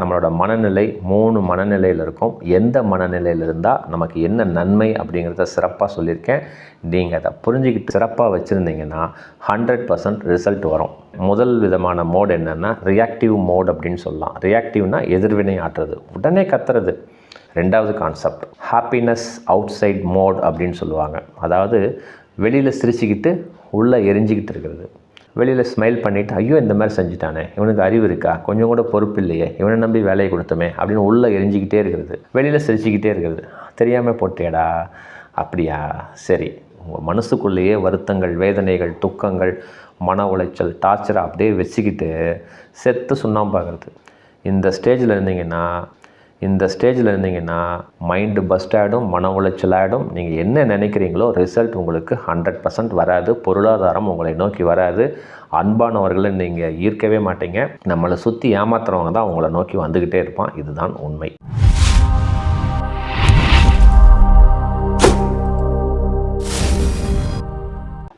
நம்மளோட மனநிலை மூணு மனநிலையில் இருக்கும். எந்த மனநிலையில் இருந்தால் நமக்கு என்ன நன்மை அப்படிங்கிறத சிறப்பாக சொல்லியிருக்கேன். நீங்கள் அதை புரிஞ்சுக்கிட்டு சிறப்பாக வச்சுருந்தீங்கன்னா ஹண்ட்ரட் பர்சன்ட் ரிசல்ட் வரும். முதல் விதமான மோட் என்னென்னா ரியாக்டிவ் மோட் அப்படின்னு சொல்லலாம். ரியாக்டிவ்னா எதிர்வினை ஆட்டுறது உடனே கத்துறது. ரெண்டாவது concept happiness outside mode அப்படின்னு சொல்லுவாங்க. அதாவது வெளியில் சிரிச்சுக்கிட்டு உள்ளே எரிஞ்சிக்கிட்டு இருக்கிறது. வெளியில் ஸ்மைல் பண்ணிவிட்டு ஐயோ இந்த மாதிரி செஞ்சுட்டானே. இவனுக்கு அறிவு இருக்கா? கொஞ்சம் கூட பொறுப்பு இல்லையே. இவனை நம்பி வேலையை கொடுத்தோமே அப்படின்னு உள்ளே எரிஞ்சிக்கிட்டே இருக்கிறது. வெளியில் சிரிச்சுக்கிட்டே இருக்கிறது. தெரியாமல் போட்டியடா அப்படியா? சரி. உங்கள் மனசுக்குள்ளேயே வருத்தங்கள் வேதனைகள் துக்கங்கள் மன உளைச்சல் டார்ச்சரை அப்படியே வச்சுக்கிட்டு செத்து சுண்ணாம்பாகிறது இந்த ஸ்டேஜில் இருந்தீங்கன்னா இந்த ஸ்டேஜில் இருந்தீங்கன்னா மைண்டு பஸ்ட் ஆகிடும் மன உளைச்சல் ஆகிடும் நீங்கள் என்ன நினைக்கிறீங்களோ ரிசல்ட் உங்களுக்கு ஹண்ட்ரட் பர்சன்ட் வராது. பொருளாதாரம் உங்களை நோக்கி வராது. அன்பானவர்களை நீங்கள் ஈர்க்கவே மாட்டீங்க. நம்மளை சுற்றி ஏமாத்துறவங்க தான் உங்களை நோக்கி வந்துக்கிட்டே இருப்பான். இதுதான் உண்மை.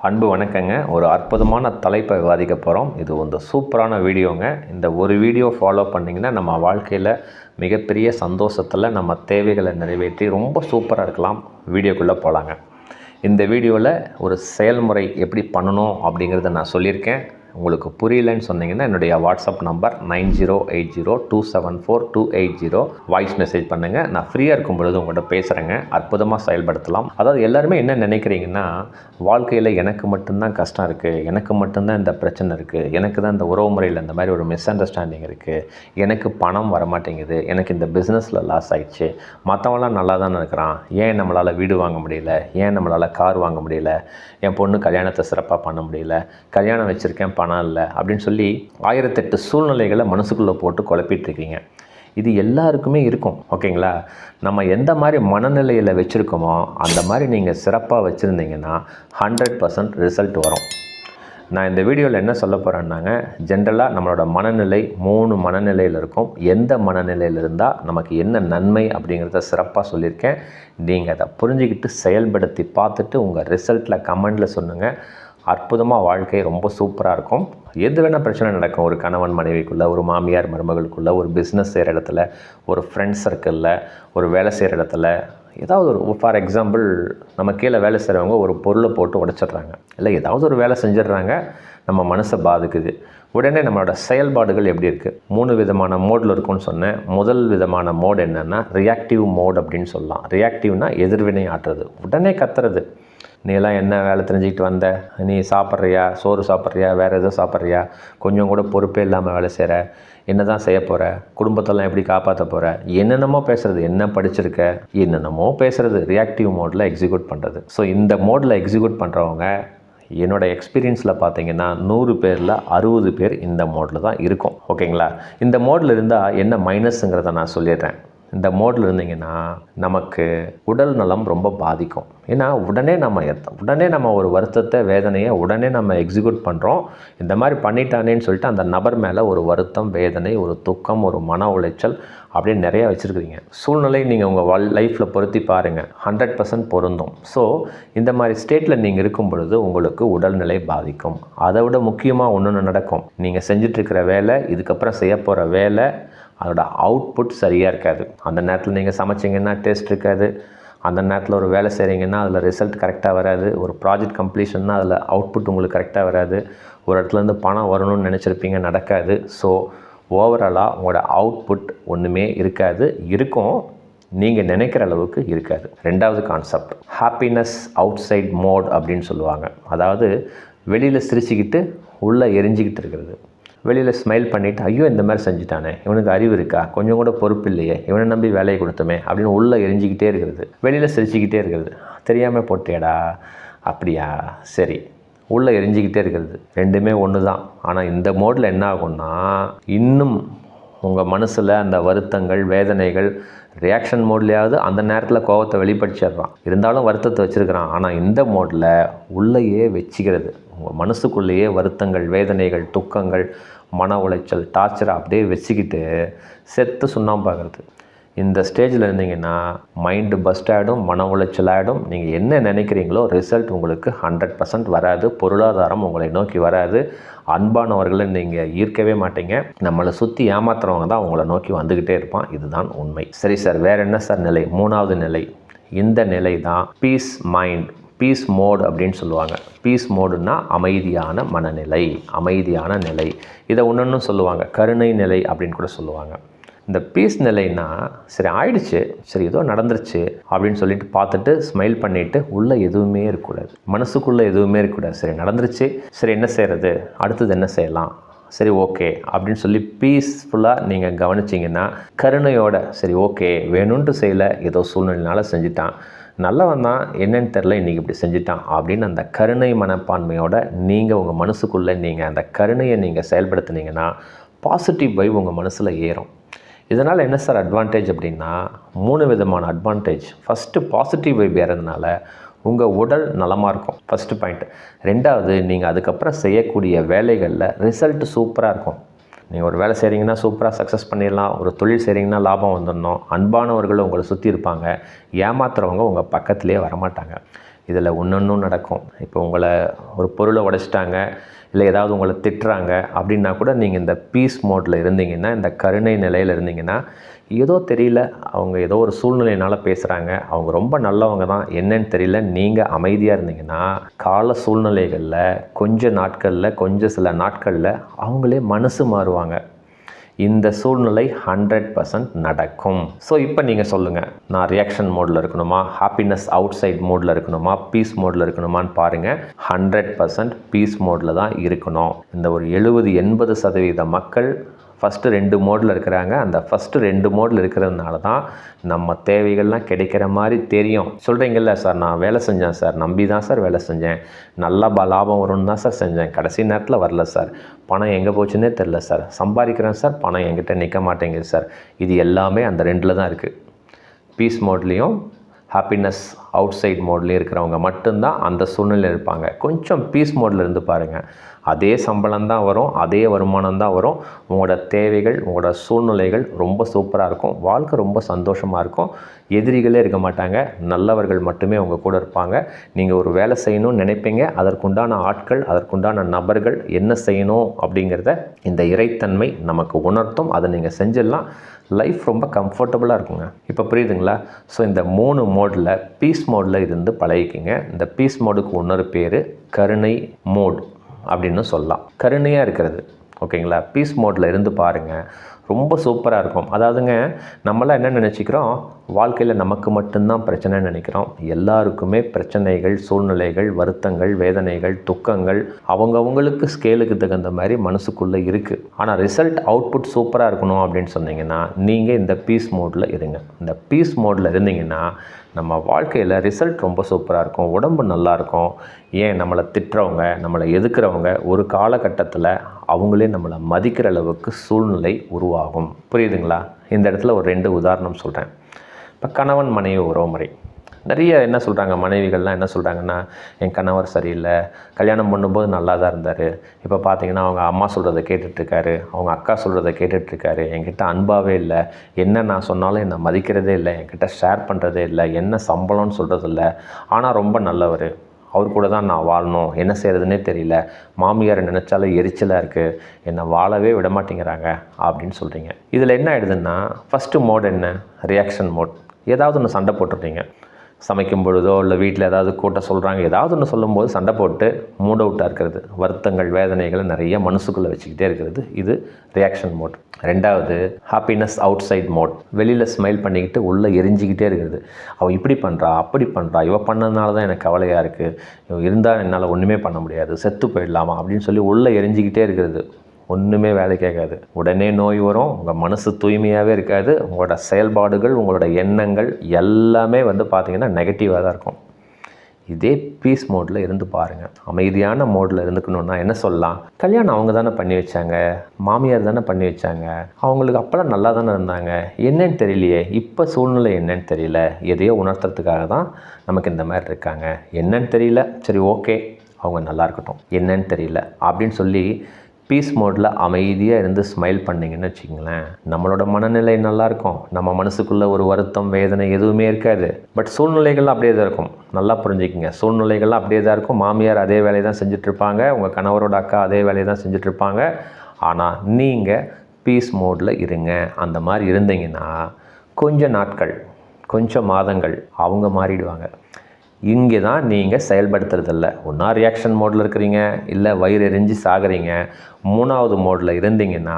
அன்பு வணக்கங்க. ஒரு அற்புதமான தலைப்பை விவாதிக்க போகிறோம் இது வந்து சூப்பரான வீடியோங்க. இந்த ஒரு வீடியோ ஃபாலோ பண்ணிங்கன்னா நம்ம வாழ்க்கையில் மிகப்பெரிய சந்தோஷத்தில் நம்ம தேவைகளை நிறைவேற்றி ரொம்ப சூப்பராக இருக்கலாம். வீடியோக்குள்ளே போகலாங்க இந்த வீடியோவில் ஒரு செயல்முறை எப்படி பண்ணணும் அப்படிங்கிறத நான் சொல்லியிருக்கேன். உங்களுக்கு புரியலன்னு சொன்னீங்கன்னா என்னுடைய WhatsApp number nine zero eight zero two seven four two eight zero. Voice message பண்ணுங்கள் நான் ஃப்ரீயாக இருக்கும் பொழுது உங்கள்கிட்ட பேசுகிறேங்க அற்புதமாக செயல்படுத்தலாம். அதாவது எல்லாருமே என்ன நினைக்கிறீங்கன்னா வாழ்க்கையில் எனக்கு மட்டும்தான் கஷ்டம் இருக்குது எனக்கு மட்டும்தான் இந்த பிரச்சனை இருக்குது எனக்கு தான் இந்த உறவு முறையில் இந்த மாதிரி ஒரு மிஸ் அண்டர்ஸ்டாண்டிங் இருக்குது எனக்கு பணம் வர மாட்டேங்குது எனக்கு இந்த பிஸ்னஸில் லாஸ் ஆகிடுச்சு மற்றவங்களாம் நல்லா தானே இருக்கிறான். ஏன் நம்மளால் வீடு வாங்க முடியல? ஏன் நம்மளால் கார் வாங்க முடியல? என் பொண்ணு கல்யாணத்தை சிறப்பாக பண்ண முடியல? கல்யாணம் வச்சுருக்கேன் பணம் இல்லை அப்படின்னு சொல்லி ஆயிரத்தெட்டு சூழ்நிலைகளை மனசுக்குள்ளே போட்டு குழப்பிட்டுருக்கீங்க. இது எல்லாருக்குமே இருக்கும் ஓகேங்களா? நம்ம எந்த மாதிரி மனநிலையில் வச்சுருக்கோமோ அந்த மாதிரி நீங்கள் சிறப்பாக வச்சுருந்தீங்கன்னா ஹண்ட்ரட் பர்சன்ட் ரிசல்ட் வரும். நான் இந்த வீடியோவில் என்ன சொல்ல போகிறேன்னாங்க ஜென்ரலாக நம்மளோட மனநிலை மூணு மனநிலையில் இருக்கும். எந்த மனநிலையில் இருந்தால் நமக்கு என்ன நன்மை அப்படிங்கிறத சிறப்பாக சொல்லியிருக்கேன். நீங்கள் அதை புரிஞ்சுக்கிட்டு செயல்படுத்தி பார்த்துட்டு உங்கள் ரிசல்ட்டில் கமெண்டில் சொல்லுங்கள் அற்புதமாக வாழ்க்கை ரொம்ப சூப்பராக இருக்கும். எது வேணால் பிரச்சனை நடக்கும். ஒரு கணவன் மனைவிக்குள்ளே ஒரு மாமியார் மருமகளுக்குள்ளே ஒரு பிஸ்னஸ் செய்கிற இடத்துல ஒரு ஃப்ரெண்ட்ஸ் சர்க்கிளில் ஒரு வேலை செய்கிற இடத்துல ஏதாவது ஒரு ஃபார் எக்ஸாம்பிள் நம்ம கீழே வேலை செய்கிறவங்க ஒரு பொருளை போட்டு உடச்சிட்றாங்க. இல்லை ஏதாவது ஒரு வேலை செஞ்சிடுறாங்க. நம்ம மனசை பாதிக்குது. உடனே நம்மளோட செயல்பாடுகள் எப்படி இருக்குது மூணு விதமான மோடில் இருக்கும்னு சொன்னேன். முதல் விதமான மோட் என்னென்னா ரியாக்டிவ் மோட் அப்படின்னு சொல்லலாம். ரியாக்டிவ்னால் எதிர்வினை ஆட்டுறது உடனே கத்துறது. நீ எல்லாம் என்ன வேலை தெரிஞ்சுக்கிட்டு வந்த? நீ சாப்பிட்றியா? சோறு சாப்பிட்றியா? வேறு எதுவும் சாப்பிட்றியா? கொஞ்சம் கூட பொறுப்பே இல்லாமல் வேலை செய்கிற என்ன தான் செய்ய போகிற குடும்பத்தெல்லாம் எப்படி காப்பாற்ற போகிற என்னென்னமோ பேசுகிறது என்ன படிச்சிருக்க? என்னென்னமோ பேசுகிறது ரியாக்டிவ் மோடில் எக்ஸிக்யூட் பண்ணுறது ஸோ இந்த மோடில் எக்ஸிக்யூட் பண்ணுறவங்க என்னோட எக்ஸ்பீரியன்ஸில் பார்த்தீங்கன்னா நூறு பேரில் அறுபது பேர் இந்த மோடில் தான் இருக்கும். ஓகேங்களா இந்த மோடில் இருந்தால் என்ன மைனஸுங்கிறத நான் சொல்லிடுறேன். இந்த மோடில் இருந்தீங்கன்னா நமக்கு உடல் நலம் ரொம்ப பாதிக்கும். ஏன்னா உடனே நம்ம எத்த- உடனே நம்ம ஒரு வருத்தத்தை வேதனையை உடனே நம்ம எக்ஸிக்யூட் பண்ணுறோம் இந்த மாதிரி பண்ணிட்டானேன்னு சொல்லிட்டு அந்த நபர் மேலே ஒரு வருத்தம் வேதனை ஒரு துக்கம் ஒரு மன உளைச்சல் அப்படின்னு நிறையா வச்சுருக்கிறீங்க. சூழ்நிலை நீங்கள் உங்கள் வாழ் லைஃப்பில் பொருத்தி பாருங்கள் ஹண்ட்ரட் பர்சன்ட் பொருந்தும். ஸோ இந்த மாதிரி ஸ்டேட்டில் நீங்கள் இருக்கும் பொழுது உங்களுக்கு உடல்நிலை பாதிக்கும். அதை விட முக்கியமாக ஒன்று ஒன்று நடக்கும். நீங்கள் செஞ்சிட்ருக்கிற வேலை இதுக்கப்புறம் செய்ய போகிற வேலை அதோட அவுட்புட் சரியாக இருக்காது. அந்த நேரத்தில் நீங்கள் சமைச்சிங்கன்னா டேஸ்ட் இருக்காது. அந்த நேரத்தில் ஒரு வேலை செய்கிறீங்கன்னா அதில் ரிசல்ட் கரெக்டாக வராது. ஒரு ப்ராஜெக்ட் கம்ப்ளீஷன்னா அதில் அவுட்புட் உங்களுக்கு கரெக்டாக வராது. ஒரு இடத்துலேருந்து பணம் வரணும்னு நினச்சிருப்பீங்க நடக்காது. ஸோ ஓவராலாக உங்களோட அவுட்புட் ஒன்றுமே இருக்காது. இருக்கும். நீங்கள் நினைக்கிற அளவுக்கு இருக்காது. ரெண்டாவது concept happiness outside mode அப்படின்னு சொல்லுவாங்க. அதாவது வெளியில் சிரிச்சுக்கிட்டு உள்ளே எரிஞ்சிக்கிட்டு இருக்கிறது. வெளியில் ஸ்மைல் பண்ணிவிட்டு ஐயோ இந்த மாதிரி செஞ்சுட்டானே. இவனுக்கு அறிவு இருக்கா? கொஞ்சம் கூட பொறுப்பு இல்லையே. இவனை நம்பி வேலையை கொடுத்தோமே. அப்படின்னு உள்ளே எரிஞ்சிக்கிட்டே இருக்கிறது. வெளியில் சிரிச்சுக்கிட்டே இருக்கிறது. தெரியாமல் போட்டியடா அப்படியா? சரி. உள்ளே எரிஞ்சிக்கிட்டே இருக்கிறது. ரெண்டுமே ஒன்று தான் ஆனால் இந்த மோடில் என்ன ஆகும்னா இன்னும் உங்கள் மனசில் அந்த வருத்தங்கள் வேதனைகள் ரியாக்ஷன் மோட்லேயாவது அந்த நேரத்தில் கோவத்தை வெளிப்படுத்திடுறான். இருந்தாலும் வருத்தத்தை வச்சுருக்கிறான். ஆனால் இந்த மோடில் உள்ளேயே வச்சுக்கிறது. உங்கள் மனசுக்குள்ளேயே வருத்தங்கள் வேதனைகள் துக்கங்கள் மன உளைச்சல் டார்ச்சரை அப்படியே வச்சுக்கிட்டு செத்து சுண்ணாம்பாகிறது இந்த ஸ்டேஜில் இருந்தீங்கன்னா மைண்டு பஸ்ட் ஆகிடும் மன உளைச்சல் ஆகிடும் நீங்கள் என்ன நினைக்கிறீங்களோ ரிசல்ட் உங்களுக்கு ஹண்ட்ரட் பர்சன்ட் வராது. பொருளாதாரம் உங்களை நோக்கி வராது. அன்பானவர்களை நீங்கள் ஈர்க்கவே மாட்டீங்க. நம்மளை சுற்றி ஏமாத்துறவங்க தான் உங்களை நோக்கி வந்துக்கிட்டே இருப்பான். இதுதான் உண்மை. சரி சார் வேறு என்ன சார் நிலை? மூணாவது நிலை. இந்த நிலை தான் பீஸ் மைண்ட் பீஸ் மோட் அப்படின்னு சொல்லுவாங்க. பீஸ் மோடுன்னா அமைதியான மனநிலை அமைதியான நிலை. இதை ஒன்று சொல்லுவாங்க. கருணை நிலை அப்படின்னு கூட சொல்லுவாங்க. இந்த பீஸ் நிலைன்னா சரி ஆயிடுச்சு சரி ஏதோ நடந்துருச்சு அப்படின்னு சொல்லிட்டு பார்த்துட்டு ஸ்மைல் பண்ணிவிட்டு உள்ளே எதுவுமே இருக்கக்கூடாது. மனசுக்குள்ளே எதுவுமே இருக்கக்கூடாது. சரி நடந்துருச்சு சரி என்ன செய்கிறது அடுத்தது என்ன செய்யலாம்? சரி ஓகே அப்படின்னு சொல்லி பீஸ்ஃபுல்லாக நீங்கள் கவனிச்சிங்கன்னா கருணையோட சரி ஓகே வேணும்ன்ட்டு செய்யலை ஏதோ சூழ்நிலைனால செஞ்சுட்டான். நல்லவன் தான் என்னன்னு தெரில இன்றைக்கி இப்படி செஞ்சுட்டான் அப்படின்னு அந்த கருணை மனப்பான்மையோட நீங்கள் உங்கள் மனசுக்குள்ளே நீங்கள் அந்த கருணையை நீங்கள் செயல்படுத்துனீங்கன்னா பாசிட்டிவ் வைவ் உங்கள் மனசில் ஏறும். இதனால் என்ன சார் அட்வான்டேஜ் அப்படின்னா மூணு விதமான அட்வான்டேஜ் ஃபஸ்ட்டு பாசிட்டிவ் வைப் ஏறதுனால உங்கள் உடல் நலமாக இருக்கும். ஃபஸ்ட்டு பாயிண்ட் ரெண்டாவது நீங்கள் அதுக்கப்புறம் செய்யக்கூடிய வேலைகளில் ரிசல்ட் சூப்பராக இருக்கும். நீங்கள் ஒரு வேலை செய்கிறீங்கன்னா சூப்பராக சக்ஸஸ் பண்ணிடலாம். ஒரு தொழில் செய்கிறீங்கன்னா லாபம் வந்துடணும். அன்பானவர்கள் உங்களை சுற்றி இருப்பாங்க. ஏமாத்துறவங்க உங்கள் பக்கத்துலேயே வரமாட்டாங்க. இதில் ஒன்றொன்றும் நடக்கும். இப்போ உங்களை ஒரு பொருளை உடைச்சிட்டாங்க. இல்லை ஏதாவது உங்களை திட்டுறாங்க அப்படின்னா கூட நீங்கள் இந்த பீஸ் மோட்டில் இருந்தீங்கன்னா இந்த கருணை நிலையில் இருந்தீங்கன்னா ஏதோ தெரியல அவங்க ஏதோ ஒரு சூழ்நிலையினால் பேசுகிறாங்க அவங்க ரொம்ப நல்லவங்க தான். என்னன்னு தெரியல. நீங்கள் அமைதியாக இருந்தீங்கன்னா கால சூழ்நிலைகளில் கொஞ்ச நாட்களில் கொஞ்சம் சில நாட்களில் அவங்களே மனசு மாறுவாங்க. இந்த சூழ்நிலை ஹண்ட்ரட் பர்சன்ட் நடக்கும். ஸோ இப்போ நீங்கள் சொல்லுங்கள் நான் ரியாக்ஷன் மோடில் இருக்கணுமா? ஹாப்பினஸ் அவுட் சைட் மோடில் இருக்கணுமா? பீஸ் மோடில் இருக்கணுமான்னு பாருங்கள் ஹண்ட்ரட் பர்சன்ட் பீஸ் மோடில் தான் இருக்கணும். இந்த ஒரு எழுபது எண்பது சதவீத மக்கள் ஃபஸ்ட்டு ரெண்டு மோடில் இருக்கிறாங்க. அந்த ஃபஸ்ட்டு ரெண்டு மோடில் இருக்கிறதுனால தான் நம்ம தேவைகள்லாம் கிடைக்கிற மாதிரி தெரியும். சொல்கிறீங்கல்ல சார் நான் வேலை செஞ்சேன் சார். நம்பி தான் சார் வேலை செஞ்சேன். நல்லா லாபம் வரும்னு தான் சார் செஞ்சேன். கடைசி நேரத்தில் வரல சார். பணம் எங்கே போச்சுன்னே தெரில சார். சம்பாதிக்கிறேன் சார். பணம் என்கிட்ட நிற்க மாட்டேங்குது சார். இது எல்லாமே அந்த ரெண்டில் தான் இருக்குது பீஸ் மோட்லேயும் ஹாப்பினஸ் அவுட் சைட் மோட்லேயே இருக்கிறவங்க மட்டும்தான் அந்த சூழ்நிலையில் இருப்பாங்க. கொஞ்சம் பீஸ் மோடில் இருந்து பாருங்கள் அதே சம்பளம் தான் வரும் அதே வருமானம் தான் வரும். உங்களோட தேவைகள் உங்களோட சூழ்நிலைகள் ரொம்ப சூப்பராக இருக்கும். வாழ்க்கை ரொம்ப சந்தோஷமாக இருக்கும். எதிரிகளே இருக்க மாட்டாங்க. நல்லவர்கள் மட்டுமே உங்கள் கூட இருப்பாங்க. நீங்கள் ஒரு வேலை செய்யணும்னு நினைப்பீங்க. அதற்குண்டான ஆட்கள் அதற்குண்டான நபர்கள் என்ன செய்யணும் அப்படிங்கிறத இந்த இறைத்தன்மை நமக்கு உணர்த்தும். அதை நீங்கள் செஞ்சிடலாம். லைஃப் ரொம்ப கம்ஃபர்டபுளாக இருக்குங்க. இப்போ புரியுதுங்களா? ஸோ இந்த மூணு மோடில் பீஸ் மோடில் இருந்து பழகிக்கிங்க. இந்த பீஸ் மோடுக்கு இன்னொரு பேர் கருணை மோட் அப்படின்னு சொல்லலாம். கருணையாக இருக்கிறது. ஓகேங்களா? பீஸ் மோடில் இருந்து பாருங்கள் ரொம்ப சூப்பராக இருக்கும். அதாவதுங்க நம்மளாம் என்ன நினச்சிக்கிறோம்? வாழ்க்கையில் நமக்கு மட்டும்தான் பிரச்சனைன்னு நினைக்கிறோம். எல்லாருக்குமே பிரச்சனைகள் சூழ்நிலைகள் வருத்தங்கள் வேதனைகள் துக்கங்கள் அவங்கவுங்களுக்கு ஸ்கேலுக்கு தகுந்த மாதிரி மனசுக்குள்ளே இருக்குது ஆனால் ரிசல்ட் அவுட்புட் சூப்பராக இருக்கணும் அப்படின்னு சொன்னீங்கன்னா நீங்கள் இந்த பீஸ் மோடில் இருங்க. இந்த பீஸ் மோடில் இருந்தீங்கன்னா நம்ம வாழ்க்கையில் ரிசல்ட் ரொம்ப சூப்பராக இருக்கும். உடம்பு நல்லாயிருக்கும் ஏன் நம்மளை திட்டுறவங்க நம்மளை எதுக்குறவங்க ஒரு காலகட்டத்தில் அவங்களே நம்மளை மதிக்கிற அளவுக்கு சூழ்நிலை உருவாகும். புரியுதுங்களா? இந்த இடத்துல ஒரு ரெண்டு உதாரணம் சொல்கிறேன் இப்போ கணவன் மனைவி உறவுமுறை நிறைய என்ன சொல்கிறாங்க மனைவிகள்லாம் என்ன சொல்கிறாங்கன்னா என் கணவர் சரியில்லை. கல்யாணம் பண்ணும்போது நல்லா தான் இருந்தார். இப்போ பார்த்தீங்கன்னா அவங்க அம்மா சொல்கிறத கேட்டுட்ருக்காரு. அவங்க அக்கா சொல்கிறத கேட்டுட்ருக்காரு. என்கிட்ட அன்பாகவே இல்லை. என்ன நான் சொன்னாலும் என்னை மதிக்கிறதே இல்லை. என்கிட்ட ஷேர் பண்ணுறதே இல்லை. என்ன சம்பளம்னு சொல்கிறதில்ல ஆனால் ரொம்ப நல்லவர். அவர் கூட தான் நான் வாழணும். என்ன செய்கிறதுனே தெரியல. மாமியாரை நினச்சாலே எரிச்சலாக இருக்குது என்னை வாழவே விட மாட்டேங்கிறாங்க. அப்படின்னு சொல்கிறீங்க இதில் என்ன ஆகிடுதுன்னா ஃபஸ்ட்டு மோட் என்ன? ரியாக்ஷன் மோட் ஏதாவது ஒன்று சண்டை போட்டுடுறீங்க சமைக்கும் பொழுதோ இல்லை வீட்டில் ஏதாவது கூட்ட சொல்கிறாங்க ஏதாவது ஒன்று சொல்லும்போது சண்டை போட்டு மூட் அவுட்டாக இருக்கிறது. வருத்தங்கள் வேதனைகளை நிறைய மனசுக்குள்ளே வச்சுக்கிட்டே இருக்கிறது. இது ரியாக்ஷன் மோட் ரெண்டாவது ஹாப்பினஸ் அவுட் சைட் மோட் வெளியில் ஸ்மைல் பண்ணிக்கிட்டு உள்ளே எரிஞ்சிக்கிட்டே இருக்கிறது. அவள் இப்படி பண்ணுறா அப்படி பண்ணுறா இவ பண்ணதுனால தான் எனக்கு கவலையாக இருக்குது இவ இருந்தால் என்னால் ஒன்றுமே பண்ண முடியாது. செத்து போயிடலாமா அப்படின்னு சொல்லி உள்ளே எரிஞ்சிக்கிட்டே இருக்கிறது. ஒன்றுமே வேலை கேட்காது. உடனே நோய் வரும் உங்கள் மனசு தூய்மையாகவே இருக்காது உங்களோட செயல்பாடுகள் உங்களோட எண்ணங்கள் எல்லாமே வந்து பார்த்திங்கன்னா நெகட்டிவாக தான் இருக்கும். இதே பீஸ் மோடில் இருந்து பாருங்கள் அமைதியான மோடில் இருந்துக்கணுன்னா என்ன சொல்லலாம்? கல்யாணம் அவங்க தானே பண்ணி வச்சாங்க மாமியார் தானே பண்ணி வச்சாங்க அவங்களுக்கு அப்போல்லாம் நல்லா தானே இருந்தாங்க என்னன்னு தெரியலையே இப்போ சூழ்நிலை என்னன்னு தெரியல எதையோ உணர்த்துறதுக்காக தான் நமக்கு இந்த மாதிரி இருக்காங்க. என்னன்னு தெரியல சரி ஓகே அவங்க நல்லா இருக்கட்டும். என்னன்னு தெரியல அப்படின்னு சொல்லி பீஸ் மோடில் அமைதியாக இருந்து ஸ்மைல் பண்ணிங்கன்னு வச்சுங்களேன் நம்மளோட மனநிலை நல்லாயிருக்கும். நம்ம மனசுக்குள்ளே ஒரு வருத்தம் வேதனை எதுவுமே இருக்காது. பட் சூழ்நிலைகள் அப்படியே தான் இருக்கும். நல்லா புரிஞ்சுக்கிங்க. சூழ்நிலைகள்லாம் அப்படியே தான் இருக்கும். மாமியார் அதே வேலையை தான் செஞ்சிட்ருப்பாங்க உங்கள் கணவரோட அக்கா அதே வேலையை தான் செஞ்சிட்ருப்பாங்க ஆனால் நீங்கள் பீஸ் மோடில் இருங்க. அந்த மாதிரி இருந்தீங்கன்னா கொஞ்சம் நாட்கள் கொஞ்சம் மாதங்கள் அவங்க மாறிடுவாங்க. இங்கே தான் நீங்கள் செயல்படுத்துறதில்ல ஒன்றா ரியாக்ஷன் மோடில் இருக்கிறீங்க இல்லை வயிறு எரிஞ்சு சாகுறீங்க. மூணாவது மோடில் இருந்தீங்கன்னா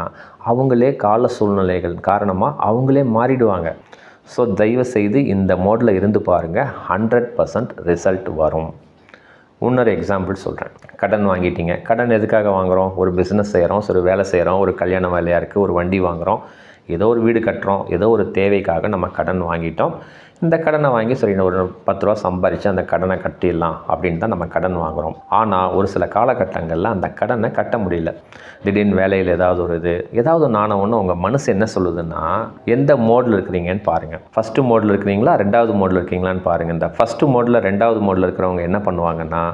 அவங்களே கால சூழ்நிலைகள் காரணமாக அவங்களே மாறிடுவாங்க. ஸோ தயவு செய்து இந்த மோடில் இருந்து பாருங்கள் ஹண்ட்ரட் பர்சன்ட் ரிசல்ட் வரும். இன்னொரு எக்ஸாம்பிள் சொல்கிறேன் கடன் வாங்கிட்டீங்க. கடன் எதுக்காக வாங்குகிறோம் ஒரு பிஸ்னஸ் செய்கிறோம் ஒரு வேலை செய்கிறோம் ஒரு கல்யாண வேலையாக இருக்குது ஒரு வண்டி வாங்குகிறோம் ஏதோ ஒரு வீடு கட்டுறோம் ஏதோ ஒரு தேவைக்காக நம்ம கடன் வாங்கிட்டோம். இந்த கடனை வாங்கி சரி ஒரு பத்து ரூபா சம்பாரித்து அந்த கடனை கட்டிடலாம் அப்படின்னு தான் நம்ம கடன் வாங்குகிறோம் ஆனால் ஒரு சில காலகட்டங்களில் அந்த கடனை கட்ட முடியல. திடீர்னு வேலையில் ஏதாவது ஒரு இது ஏதாவது நானும் ஒன்று உங்கள் மனசு என்ன சொல்லுதுன்னா எந்த மோடில் இருக்கிறீங்கன்னு பாருங்கள் ஃபஸ்ட்டு மோடில் இருக்கிறீங்களா ரெண்டாவது மோடில் இருக்கீங்களான்னு பாருங்கள் இந்த ஃபஸ்ட்டு மோடில் ரெண்டாவது மோடில் இருக்கிறவங்க என்ன பண்ணுவாங்கன்னா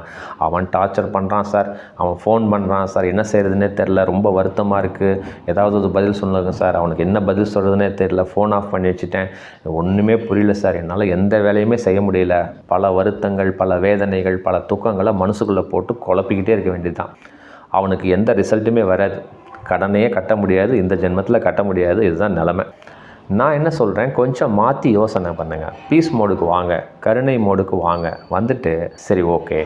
அவன் டார்ச்சர் பண்ணுறான் சார் அவன் ஃபோன் பண்ணுறான் சார் என்ன செய்கிறதுனே தெரில ரொம்ப வருத்தமாக இருக்குது ஏதாவது ஒரு பதில் சொல்லுங்க சார் அவனுக்கு என்ன பதில் சொல்கிறதுனே தெரில ஃபோன் ஆஃப் பண்ணி வச்சுட்டேன். ஒன்றுமே புரியல சார் என்னால் எந்த வேலையுமே செய்ய முடியல. பல வருத்தங்கள் பல வேதனைகள் பல துக்கங்களை மனசுக்குள்ளே போட்டு குழப்பிக்கிட்டே இருக்க வேண்டியது தான் அவனுக்கு எந்த ரிசல்ட்டுமே வராது. கடனையே கட்ட முடியாது இந்த ஜென்மத்தில் கட்ட முடியாது இதுதான் நிலமை. நான் என்ன சொல்கிறேன் கொஞ்சம் மாற்றி யோசனை பண்ணுங்கள் பீஸ் மோடுக்கு வாங்க. கருணை மோடுக்கு வாங்க. வந்துட்டு சரி ஓகே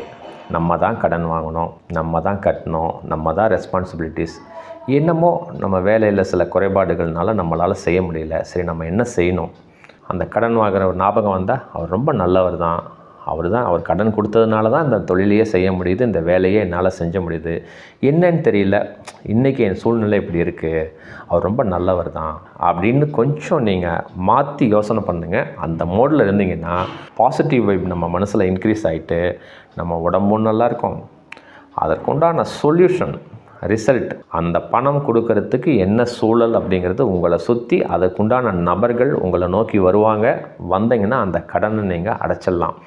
நம்ம தான் கடன் வாங்கணும். நம்ம தான் கட்டணும். நம்ம தான் ரெஸ்பான்சிபிலிட்டிஸ் என்னமோ நம்ம வேலையில் சில குறைபாடுகள்னால நம்மளால் செய்ய முடியல. சரி நம்ம என்ன செய்யணும்? அந்த கடன் வாங்குற ஒரு ஞாபகம் வந்தால் அவர் ரொம்ப நல்லவர் தான். அவர் தான் அவர் கடன் கொடுத்ததுனால தான் இந்த தொழிலையே செய்ய முடியுது இந்த வேலையே என்னால் செஞ்ச முடியுது. என்னன்னு தெரியல இன்றைக்கி என் சூழ்நிலை இப்படி இருக்குது அவர் ரொம்ப நல்லவர் தான் அப்படின்னு கொஞ்சம் நீங்கள் மாற்றி யோசனை பண்ணுங்கள் அந்த மோடில் இருந்தீங்கன்னா பாசிட்டிவ் வைப் நம்ம மனசில் இன்க்ரீஸ் ஆகிட்டு நம்ம உடம்பும் நல்லாயிருக்கும் அதற்குண்டான சொல்யூஷன் ரிசல்ட் அந்த பணம் கொடுக்கறதுக்கு என்ன சூழல் அப்படிங்கிறது உங்களை சுற்றி அதுக்குண்டான நபர்கள் உங்களை நோக்கி வருவாங்க. வந்தீங்கன்னா அந்த கடனை நீங்கள் அடைச்சிடலாம்.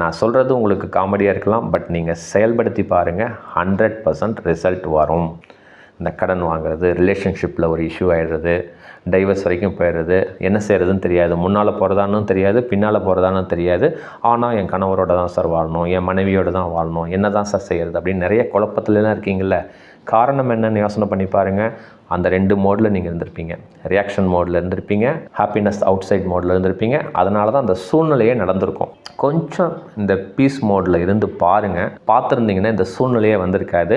நான் சொல்கிறது உங்களுக்கு காமெடியாக இருக்கலாம் பட் நீங்கள் செயல்படுத்தி பாருங்கள் ஹண்ட்ரட் பர்சன்ட் ரிசல்ட் வரும். இந்த கடன் வாங்குறது ரிலேஷன்ஷிப்பில் ஒரு இஷ்யூ ஆகிடுறது டைவர்ஸ் வரைக்கும் போயிடுறது என்ன செய்கிறதுன்னு தெரியாது. முன்னால் போகிறதானும் தெரியாது பின்னால் போகிறதானும் தெரியாது. ஆனால் என் கணவரோட தான் சார் வாழணும் என் மனைவியோடு தான் வாழணும். என்ன தான் சார் செய்கிறது அப்படின்னு நிறைய குழப்பத்துலலாம் இருக்கீங்கள காரணம் என்னன்னு யோசனை பண்ணி பாருங்கள் அந்த ரெண்டு மோடில் நீங்கள் இருந்திருப்பீங்க. ரியாக்ஷன் மோடில் இருந்திருப்பீங்க. ஹாப்பினஸ் அவுட் சைட் மோடில் இருந்திருப்பீங்க. அதனால தான் அந்த சூழ்நிலையே நடந்திருக்கும். கொஞ்சம் இந்த பீஸ் மோடில் இருந்து பாருங்கள் பார்த்துருந்தீங்கன்னா இந்த சூழ்நிலையே வந்திருக்காது.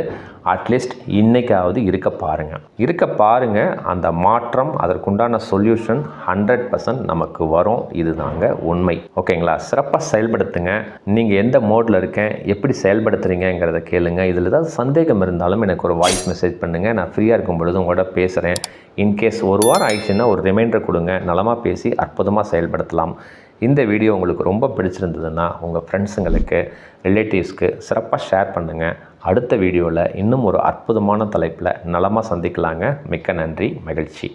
அட்லீஸ்ட் இன்றைக்காவது இருக்க பாருங்கள் இருக்க பாருங்கள் அந்த மாற்றம் அதற்குண்டான சொல்யூஷன் ஹண்ட்ரட் பர்சன்ட் நமக்கு வரும். இது தாங்க உண்மை. ஓகேங்களா? சிறப்பாக செயல்படுத்துங்க. நீங்கள் எந்த மோடில் இருக்கேன் எப்படி செயல்படுத்துகிறீங்கிறத கேளுங்க. இதில் ஏதாவது சந்தேகம் இருந்தாலும் எனக்கு ஒரு வாய்ஸ் மெசேஜ் பண்ணுங்கள் நான் ஃப்ரீயாக இருக்கும் பொழுது உங்களோட பேசுகிறேன் இன்கேஸ் ஒரு வாரம் ஆயிடுச்சுன்னா ஒரு ரிமைண்டர் கொடுங்க. நலமாக பேசி அற்புதமாக செயல்படுத்தலாம். இந்த வீடியோ உங்களுக்கு ரொம்ப பிடிச்சிருந்ததுன்னா உங்கள் ஃப்ரெண்ட்ஸுங்களுக்கு ரிலேட்டிவ்ஸ்க்கு சிறப்பாக ஷேர் பண்ணுங்கள் அடுத்த வீடியோவில் இன்னும் ஒரு அற்புதமான தலைப்பில் நலமாக சந்திக்கலாங்க. மிக்க நன்றி மகிழ்ச்சி.